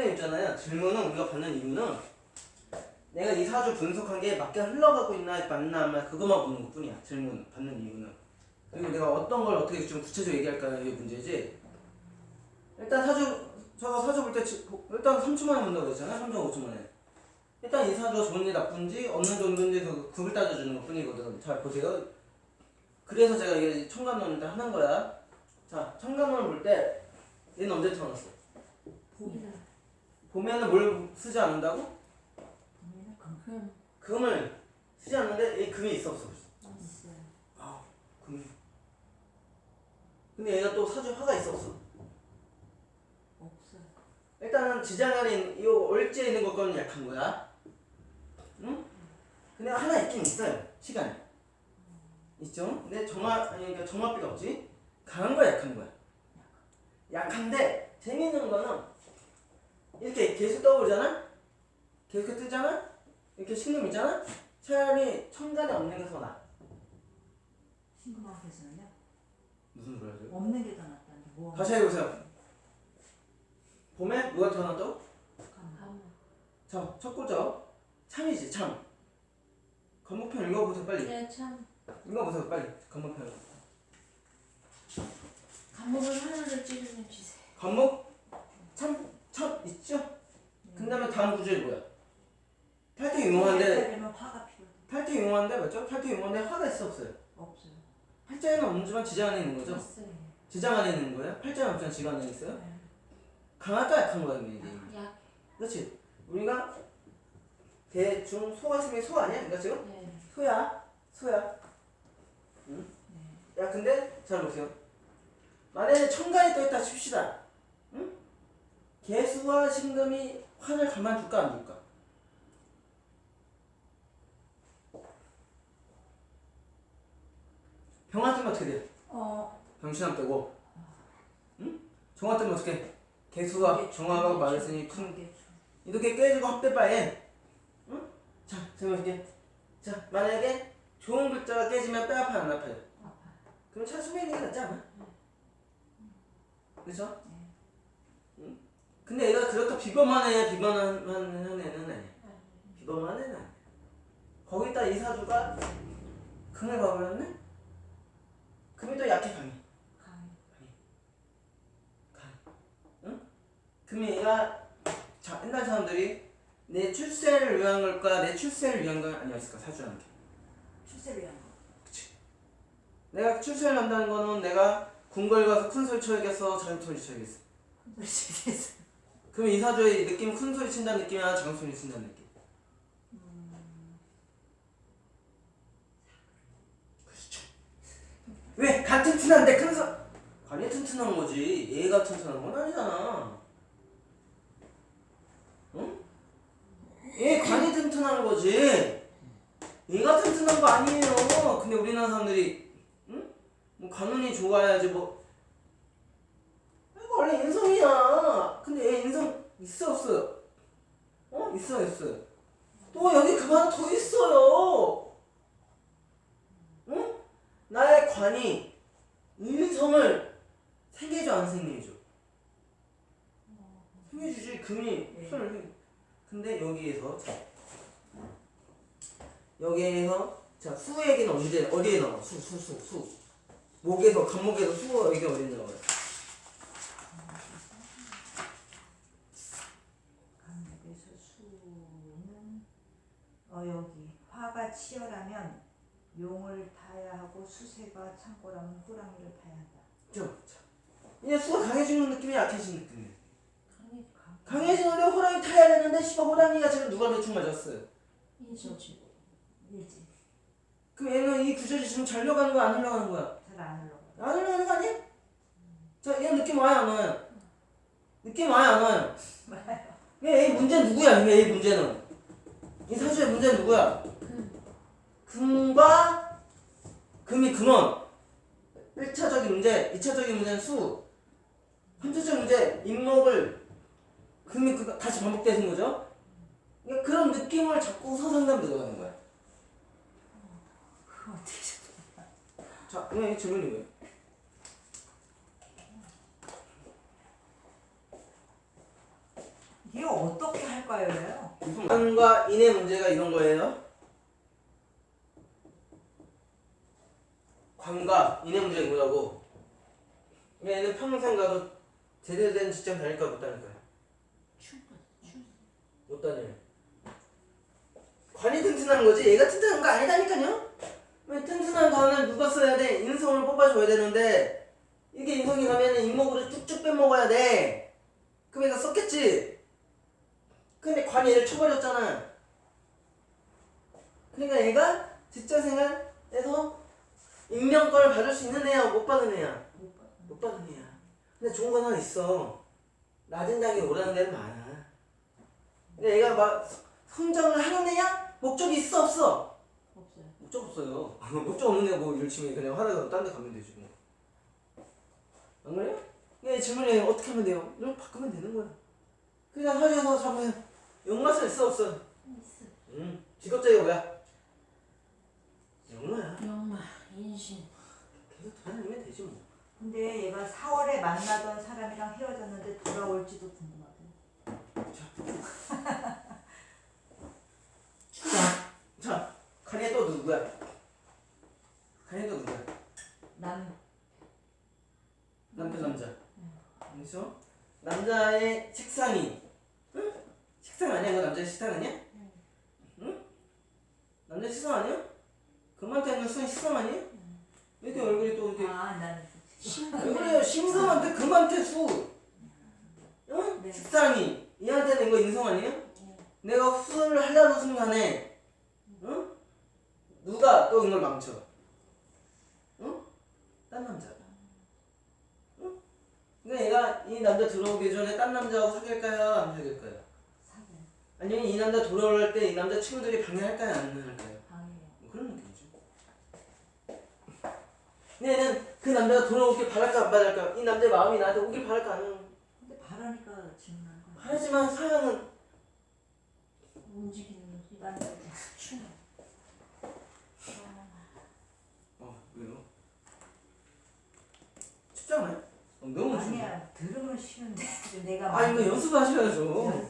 선생님 있잖아요. 질문은 우리가 받는 이유는 내가 이 사주 분석한 게 맞게 흘러가고 있나 맞나 안 맞나 그것만 보는 것 뿐이야. 질문 받는 이유는. 그리고 내가 어떤 걸 어떻게 좀 구체적으로 얘기할까가 이게 문제지. 일단 사주 제가 사주 볼 때 일단 3초 만에 본다고 그랬잖아요. 3점 5초 만에. 일단 이 사주가 좋은지 나쁜지 어느 정도인지 그 급을 따져주는 것 뿐이거든. 잘 보세요. 그래서 제가 이게 청간론인데 하는 거야. 자, 청간론을 볼 때 얘는 언제 태어났어? 봄이나 봄에는 뭘 쓰지 않는다고? 봄이나 금 금을 쓰지 않는데 얘 금이 있어 없어? 있어요. 아, 금이. 근데 얘가 또 사주 화가 있어 없어? 없어요. 일단은 지장간인 이 얼지에 있는 것과는 약한 거야. 응? 근데 하나 있긴 있어요. 시간이. 있죠? 근데 정화 아니 그러니까 정화비가 없지. 강한 거야, 약한 거야. 약한데 재밌는 거는 이렇게 계속 떠오르잖아. 계속 뜨잖아. 이렇게 신금 있잖아. 차라리 천간에 없는 게 더 나. 신금학에서는요 무슨 소리 하세요? 없는 게 더 낫다는데 뭐? 다시 해보세요. 봄에 누가 태어났다고? 감. 자, 첫 글자 참이지 참. 건목편 읽어보세요 빨리. 네, 참 읽어보세요 빨리. 건목편. 감목을 하나를 찌르면 주세요. 건목 참, 참 있죠? 네. 그 다음 구절이 뭐야? 되면 화가 필요 탈퇴 유용한데 맞죠? 탈퇴 유용한데 화가 있어 없어요? 없어요. 팔자에는 없지만 지장 안에 있는 거죠? 있어요. 지장 안에 있는 거예요? 팔자는 없지만 지장 안에 있어요? 네. 강하다 약한 거야 이게. 약. 그렇지? 우리가 대중 소가 있으면 소 아니야? 그러니까 지금 네. 소야 소야 응? 야 근데 잘 보세요 만약에 천간이 또 있다 칩시다 응? 개수와 신금이 환을 가만둘까 안 둘까 병화 뜨면 어떻게 돼? 어. 병신함 뜨고 응? 정화 뜨면 어떻게 개수와 정화가 맞았으니 큰게 이렇게 깨지고 합대 바에 응? 자, 이렇게 자, 만약에 좋은 글자가 깨지면 뼈 아파요, 안 아파요? 아파. 그럼 게 낫지 않아? 그렇죠? 응? 근데 얘가 그렇다 비범한 애야, 비범한 애는 아니야. 비범한 애는 아니야. 거기다 이 사주가 금을 봐버렸네? 금이 또 약해, 강해. 강. 금이 얘가 자, 옛날 사람들이 내 출세를 위한 걸까, 내 출세를 위한 건 아니었을까, 사주라는 게. 출세를 위한 거. 내가 출세를 한다는 거는 내가 궁궐 가서 큰 소리 쳐야겠어, 작은 소리 쳐야겠어. 큰 소리 치겠어. 그럼 이 사주의 느낌 큰 소리 친다는 느낌이야, 작은 소리 친다는 느낌. 그렇죠. 왜 같은 튼튼한데 큰 소? 관이 튼튼한 거지. 얘가 튼튼한 건 아니잖아. 응? 얘 관이 튼튼한 거지. 얘가 튼튼한 거 아니에요. 근데 우리나라 사람들이 응? 뭐 관운이 좋아야지 뭐. 원래 인성이야. 근데 얘 인성 있어 없어요? 어 있어 있어. 또 여기 그 하나 더 있어요. 응? 나의 관이 인성을 생겨줘 안 생겨줘? 생겨주지 금이 손을 근데 여기에서 자 여기에서 자수 얘기는 언제 어디에 나와 수 수 수 수 목에서 간목에서 수 얘기 어디 나와요? 강목에서 수는 어 여기 화가 치열하면 용을 타야 하고 수세가 창고라면 호랑이를 타야 한다. 저 자. 이제 수가 강해지는 느낌이 약해지는 느낌이에요. 강의 강. 강해지는데 호랑이 타야 되는데 씨발 호랑이가 지금 누가 대충 맞았어요. 일지 그럼 얘는 이 구절이 지금 잘 흘러가는 거야 안 흘러가는 거야? 잘안 흘러가. 안 흘러가는 거 아니야? 자, 얘 느낌 와요 안 와요? 느낌 와요 안 와요? 얘, 얘 문제 누구야? 얘, 얘 문제는 이 사주의 문제는 누구야? 금. 금과 금이 금원 1차적인 문제, 2차적인 문제는 수 3차적 문제 인목을 금이 그 다시 반복되는 거죠? 그러니까 그런 느낌을 자꾸 서상담 들어가는 거야 그거 어떻게 자, 왜 질문이 뭐예요? 이게 어떻게 할까요? 관과 인의 문제가 이런 거예요. 관과 인의 문제가 이거라고. 얘는 평생 가도 제대로 된 직장 다닐까 못 다닐까요? 못 다녀요. 관이 튼튼한 거지 얘가 튼튼한 거 아니다니까요. 왜 튼튼한 관을 누가 써야 돼? 인성을 뽑아줘야 되는데 이게 인성이 가면 인목으로 쭉쭉 빼먹어야 돼. 그럼 얘가 썼겠지. 근데 관이 얘를 쳐버렸잖아. 그러니까 얘가 직장생활에서 임명권을 받을 수 있는 애야 못 받은 애야 못 받은 애야. 근데 좋은 건 하나 있어. 낮은 장이 오라는 데는 많아. 근데 얘가 막 성장을 하는 애야? 목적이 있어 없어? 없어요. 목적 없어요. 목적 없는 애가 뭐 일침이 그냥 하다가 딴 데 가면 되지 뭐. 안 그래요? 네, 질문이 어떻게 하면 돼요? 이걸 바꾸면 되는 거야. 그냥 사주에서 잡으면 영맛은 있어 없어? 있어. 응. 직업자가 뭐야? 영마야. 영마. 인신. 계속 돌아다니면 되지 뭐. 근데 얘가 4월에 만나던 사람이랑 헤어졌는데 돌아올지도 궁금하대요. 자, 카리에 또 누구야? 카리에 또 누구야? 남 남편 남자. 그렇죠? 남자의 식상이. 응? 식상 아니야? 그 남자의 식상 아니야? 응? 남자 식상 아니야? 있는 수는 식상 아니야? 왜 이렇게 얼굴이 또 이렇게 아, 나는 왜 그래요? 심금한테 금한테 수. 응? 네. 식상이. 얘한테는 이거 인성 아니에요? 내가 후를 하려는 순간에, 응? 누가 또 이걸 망쳐? 응? 딴 남자가. 응? 그러니까 얘가 이 남자 들어오기 전에 딴 남자하고 사귈까요? 안 사귈까요? 아니면 이 남자 돌아올 때 이 남자 친구들이 방해할까요? 안 할까요? 방해요. 뭐 그런 느낌이죠. 근데 얘는 그 남자가 돌아오길 바랄까 안 바랄까? 이 남자의 마음이 나한테 오길 바랄까 안 하는 근데 바라니까 질문하는 거야. 하지만 사랑은 움직이는 난 충. 어 왜요? 쉽지 않아요? 어, 너무 쉽네. 아니야 들으면 쉬운데 내가 아 이거 연습하셔야죠. 연-